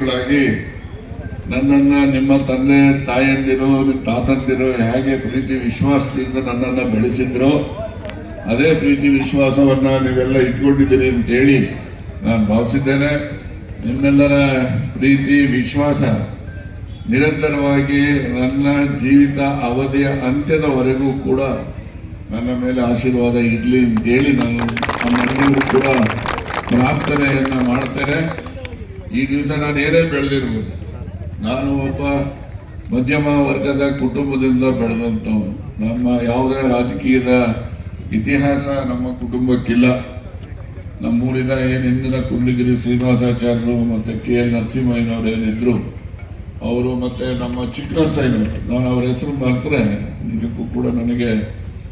ಗಳಾಗಿ ನನ್ನನ್ನು ನಿಮ್ಮ ತಂದೆ, ತಾಯಂದಿರು ತಾತಂದಿರು ಹೇಗೆ ಪ್ರೀತಿ ವಿಶ್ವಾಸದಿಂದ ನನ್ನನ್ನು ಬೆಳೆಸಿದ್ರು ಅದೇ ಪ್ರೀತಿ ವಿಶ್ವಾಸವನ್ನು ನೀವೆಲ್ಲ ಇಟ್ಕೊಂಡಿದ್ದೀರಿ ಅಂತೇಳಿ ನಾನು ಭಾವಿಸಿದ್ದೇನೆ. ನಿಮ್ಮೆಲ್ಲರ ಪ್ರೀತಿ, ವಿಶ್ವಾಸ ನಿರಂತರವಾಗಿ ನನ್ನ ಜೀವಿತ ಅವಧಿಯ ಅಂತ್ಯದವರೆಗೂ ಕೂಡ ನನ್ನ ಮೇಲೆ ಆಶೀರ್ವಾದ ಇರಲಿ ಅಂತೇಳಿ ನಾನು ನಮ್ಮೆಲ್ಲರಿಗೂ ಕೂಡ ಪ್ರಾರ್ಥನೆಯನ್ನು ಮಾಡ್ತೇನೆ. ಈ ದಿವಸ ನಾನು ಏನೇ ಬೆಳೆದಿರ್ಬೋದು ನಾನು ಒಬ್ಬ ಮಧ್ಯಮ ವರ್ಗದ ಕುಟುಂಬದಿಂದ ಬೆಳೆದಂಥವನು. ನಮ್ಮ ಯಾವುದೇ ರಾಜಕೀಯದ ಇತಿಹಾಸ ನಮ್ಮ ಕುಟುಂಬಕ್ಕಿಲ್ಲ. ನಮ್ಮೂರಿನ ಏನು ಹಿಂದಿನ ಕುಂಡಗಿರಿ ಶ್ರೀನಿವಾಸಾಚಾರ್ಯರು ಮತ್ತು ಕೆ ಎಲ್ ನರಸಿಂಹಯ್ಯನವರು ಏನಿದ್ರು, ಅವರು ಮತ್ತು ನಮ್ಮ ಚಿಕ್ಕನರಸಯ್ಯನವರು ನಾನು ಅವ್ರ ಹೆಸರು ಮಾಡ್ತಾರೆ ನಿಜಕ್ಕೂ ಕೂಡ ನನಗೆ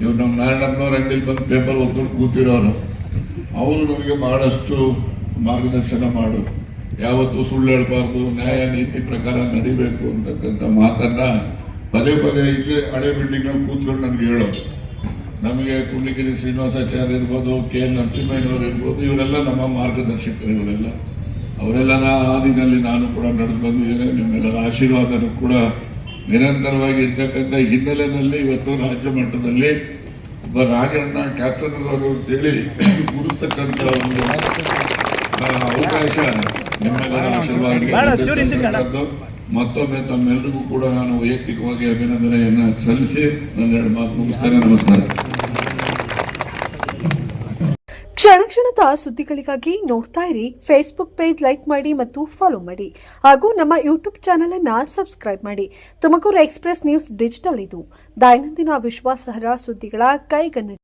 ಇವ್ರು ನಮ್ಮ ನಾರಾಯಣಪ್ಪನವ್ರ ಅಂಗಡಿಲಿ ಬಂದು ಪೇಪರ್ ಓದ್ಕೊಂಡು ಕೂತಿರೋರು. ಅವರು ನಮಗೆ ಬಹಳಷ್ಟು ಮಾರ್ಗದರ್ಶನ ಮಾಡು. ಯಾವತ್ತೂ ಸುಳ್ಳು ಹೇಳ್ಬಾರ್ದು ನ್ಯಾಯ ನೀತಿ ಪ್ರಕಾರ ನಡಿಬೇಕು ಅಂತಕ್ಕಂಥ ಮಾತನ್ನ ಪದೇ ಪದೇ ಇಲ್ಲಿ ಹಳೆ ಬಿಲ್ಡಿಂಗ್ನಲ್ಲಿ ಕೂತ್ಕೊಂಡು ನನಗೆ ಹೇಳೋದು. ನಮಗೆ ಕುಂಡಿಗಿರಿ ಶ್ರೀನಿವಾಸಾಚಾರ್ಯ ಇರ್ಬೋದು, ಕೆ ಎನ್ ನರಸಿಂಹಯ್ಯನವರು ಇರ್ಬೋದು, ಇವರೆಲ್ಲ ನಮ್ಮ ಮಾರ್ಗದರ್ಶಕರು, ಇವರೆಲ್ಲ. ಅವರೆಲ್ಲ ನಾ ಹಾದಿನಲ್ಲಿ ನಾನು ಕೂಡ ನಡೆದು ಬಂದಿದ್ದೇನೆ ನಿಮ್ಮೆಲ್ಲರ ಆಶೀರ್ವಾದನೂ ಕೂಡ ನಿರಂತರವಾಗಿ ಇರ್ತಕ್ಕಂಥ ಹಿನ್ನೆಲೆಯಲ್ಲಿ ಇವತ್ತು ರಾಜ್ಯ ಮಟ್ಟದಲ್ಲಿ ಒಬ್ಬ ರಾಜಣ್ಣ ಕ್ಯಾನ್ಸರ್ನವರು ಅಂತೇಳಿ ಗುರುಸ್ತಕ್ಕಂಥ ಒಂದು ಅವಕಾಶ ನಿಮ್ಮೆಲ್ಲರ ಆಶೀರ್ವಾದ ಮತ್ತೊಮ್ಮೆ ತಮ್ಮೆಲ್ಲರಿಗೂ ಕೂಡ ನಾನು ವೈಯಕ್ತಿಕವಾಗಿ ಅಭಿನಂದನೆಯನ್ನ ಸಲ್ಲಿಸಿ ನನ್ನ ಎರಡು ಮಾತು ಮುಗಿಸ್ತೇನೆ. ನಮಸ್ಕಾರ. ಕ್ಷಣ ಕ್ಷಣದ ಸುದ್ದಿಗಳಿಗಾಗಿ ನೋಡ್ತಾ ಇರಿ. ಫೇಸ್ಬುಕ್ ಪೇಜ್ ಲೈಕ್ ಮಾಡಿ ಮತ್ತು ಫಾಲೋ ಮಾಡಿ. ಹಾಗೂ ನಮ್ಮ ಯೂಟ್ಯೂಬ್ ಚಾನೆಲ್ ಅನ್ನ ಸಬ್ಸ್ಕ್ರೈಬ್ ಮಾಡಿ. ತುಮಕೂರು ಎಕ್ಸ್ಪ್ರೆಸ್ ನ್ಯೂಸ್ ಡಿಜಿಟಲ್ ಇದು. ದೈನಂದಿನ ವಿಶ್ವಾಸಾರ್ಹ ಸುದ್ದಿಗಳ ಕೈಗನ್ನಡಿ.